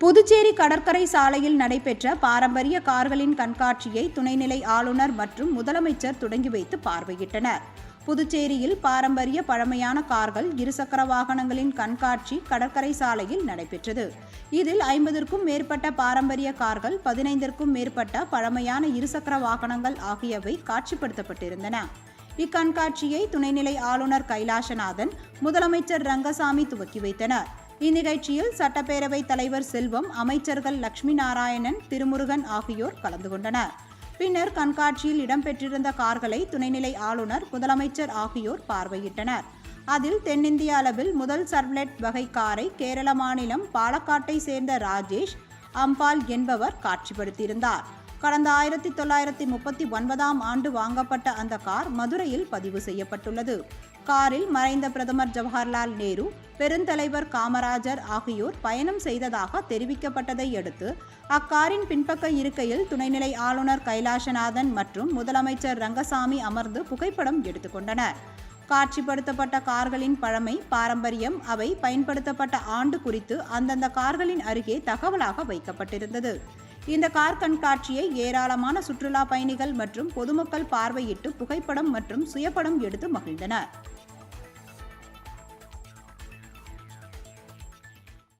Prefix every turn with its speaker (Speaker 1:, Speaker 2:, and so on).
Speaker 1: புதுச்சேரி கடற்கரை சாலையில் நடைபெற்ற பாரம்பரிய கார்களின் கண்காட்சியை துணைநிலை ஆளுநர் மற்றும் முதலமைச்சர் தொடங்கி வைத்து பார்வையிட்டனர். புதுச்சேரியில் பாரம்பரிய பழமையான கார்கள் இருசக்கர வாகனங்களின் கண்காட்சி கடற்கரை சாலையில் நடைபெற்றது. இதில் ஐம்பதற்கும் மேற்பட்ட பாரம்பரிய கார்கள் பதினைந்திற்கும் மேற்பட்ட பழமையான இருசக்கர வாகனங்கள் ஆகியவை காட்சிப்படுத்தப்பட்டிருந்தன. இக்கண்காட்சியை துணைநிலை ஆளுநர் கைலாசநாதன் முதலமைச்சர் ரங்கசாமி துவக்கி வைத்தனர். இந்நிகழ்ச்சியில் சட்டப்பேரவை தலைவர் செல்வம் அமைச்சர்கள் லட்சுமி நாராயணன் திருமுருகன் ஆகியோர் கலந்து கொண்டனர். பின்னர் கண்காட்சியில் இடம்பெற்றிருந்த கார்களை துணைநிலை ஆளுநர் முதலமைச்சர் ஆகியோர் பார்வையிட்டனர். அதில் தென்னிந்திய அளவில் முதல் சர்வ்லெட் வகை காரை கேரள மாநிலம் பாலக்காட்டை சேர்ந்த ராஜேஷ் அம்பால் என்பவர் காட்சிப்படுத்தியிருந்தார். கடந்த ஆயிரத்தி தொள்ளாயிரத்தி முப்பத்தி ஒன்பதாம் ஆண்டு வாங்கப்பட்ட அந்த கார் மதுரையில் பதிவு செய்யப்பட்டுள்ளது. காரில் மறைந்த பிரதமர் ஜவஹர்லால் நேரு பெருந்தலைவர் காமராஜர் ஆகியோர் பயணம் செய்ததாக தெரிவிக்கப்பட்டதை அடுத்து அக்காரின் பின்பக்க இருக்கையில் துணைநிலை ஆளுநர் கைலாசநாதன் மற்றும் முதலமைச்சர் ரங்கசாமி அமர்ந்து புகைப்படம் எடுத்துக்கொண்டனர் காட்சிப்படுத்தப்பட்ட கார்களின் பழமை பாரம்பரியம் அவை பயன்படுத்தப்பட்ட ஆண்டு குறித்து அந்தந்த கார்களின் அருகே தகவலாக வைக்கப்பட்டிருந்தது. இந்த கார் கண்காட்சியை ஏராளமான சுற்றுலா பயணிகள் மற்றும் பொதுமக்கள் பார்வையிட்டு புகைப்படம் மற்றும் சுயப்படம் எடுத்து மகிழ்ந்தனர்.